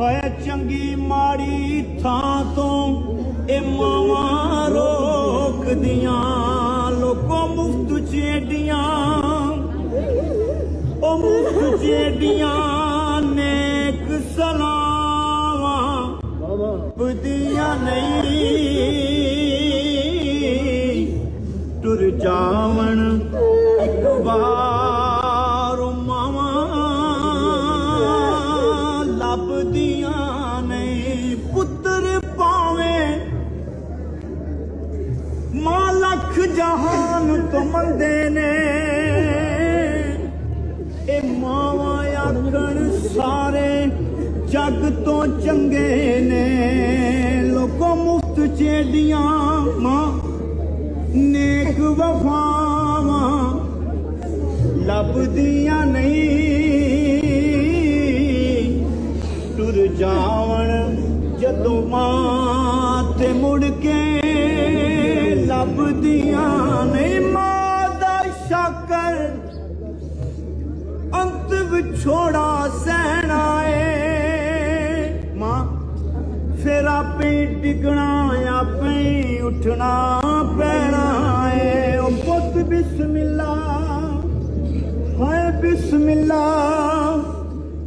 ਹੋਏ ਚੰਗੀ ਮਾੜੀ ਥਾਂ ਤੋਂ। ਇਹ ਮਾਵਾਂ ਰੋਕਦੀਆਂ, ਲੋਕੋ ਮੁਫਤ ਚੇਡੀਆਂ। ਉਹ ਮੁਫਤ ਚੇਡੀਆਂ, ਨੇਕ ਸਲਾਵਾਂ ਬਦੀਆਂ ਨਹੀਂ। ਟੁਰ ਜਾਵਣ ਲੱਖ ਜਹਾਨ ਤੋਂ ਮੰਦੇ ਨੇ। ਇਹ ਮਾਵਾਂ ਆਖਣ ਸਾਰੇ ਜੱਗ ਤੋਂ ਚੰਗੇ ਨੇ। ਲੋਕੋ ਮੁਫਤ ਚੇਡੀਆਂ ਮਾਂ, ਨੇਕ ਵਫਾਵਾਂ ਲੱਭਦੀਆਂ ਨਹੀਂ। ਟੁਰ ਜਾਵਣ ਜਦੋਂ ਮਾਂ ਤੇ ਮੁੜ ਕੇ ਲੱਭਦੀਆਂ ਛੋੜਾ ਸਹਿਣਾ ਏ। ਮਾਂ, ਫਿਰ ਆਪੇ ਡਿਗਣਾ ਆਪੇ ਉੱਠਣਾ ਪੈਣਾ ਏ। ਉਹ ਪੁੱਤ ਬਿਸਮਿਲ੍ਲਾ, ਹਾਏ ਬਿਸਮਿਲ੍ਲਾ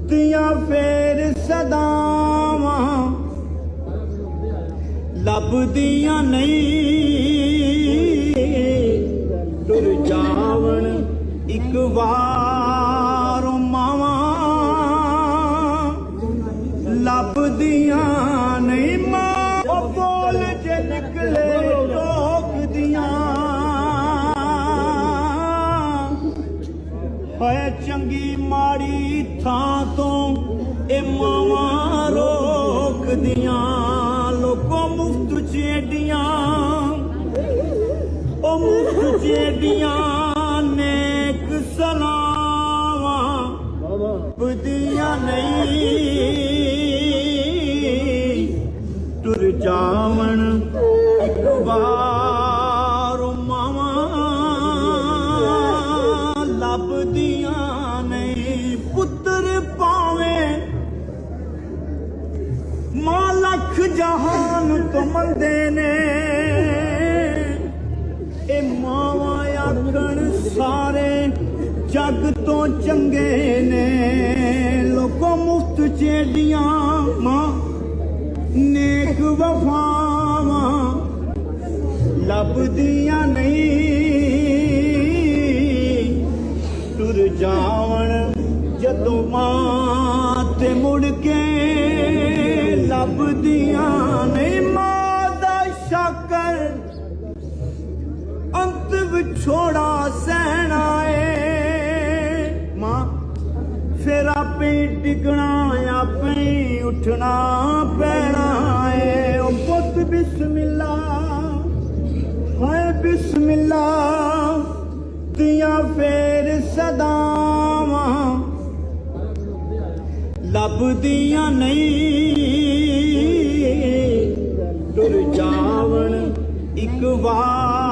ਤੀਆਂ ਫੇਰ ਸਦਾਵਾਂ। ਲੱਭਦੀਆਂ ਨਹੀਂ। ਟੁਰ ਜਾਵਣ ਇੱਕ ਵਾਰ। ਹੋਏ ਚੰਗੀ ਮਾੜੀ ਥਾਂ ਤੋਂ, ਇਹ ਮਾਵਾਂ ਰੋਕਦੀਆਂ, ਲੋਕੋ ਮੁਫਤ ਚੇਡੀਆਂ। ਉਹ ਮੁਫਤ ਚੇਡੀਆਂ ਨੇਕ ਸਲਾਵਾਂ ਬੁੱਧੀਆਂ ਨਹੀਂ। ਤੁਰ ਜਾਵਣ ਇੱਕ ਵਾਰ। ਲੱਖ ਜਹਾਨ ਤੋਂ ਨੇ। ਇਹ ਮਾਵਾਂ ਆਖਣ ਸਾਰੇ ਜੱਗ ਤੋਂ ਚੰਗੇ ਨੇ। ਲੋਕੋ ਮੁਫਤ ਚੇਡੀਆਂ ਮਾਂ, ਨੇਕ ਵਫਾਵਾਂ ਲੱਭਦੀਆਂ ਨਹੀਂ। ਤੁਰ ਜਾਵਣ ਜਦੋਂ ਮਾਂ ਲੱਭਦੀਆਂ ਨਹੀਂ ਮਾਂ ਦਾ ਸ਼ਾਕਰ। ਅੰਤ ਵਿਛੋੜਾ ਸਹਿਣਾ ਏ ਮਾਂ, ਫਿਰ ਆਪੇ ਡਿਗਣਾ, ਆਪੇ ਹੀ ਉੱਠਣਾ ਪੈਣਾ ਏ। ਉਹ ਪੁੱਤ ਬਿਸਮਿਲ੍ਲਾ, ਹਾਏ ਬਿਸਮਿਲ੍ਲਾ ਤੀਆਂ ਫੇਰ ਸਦਾਵਾਂ। ਲੱਭਦੀਆਂ ਨਹੀਂ Goodbye.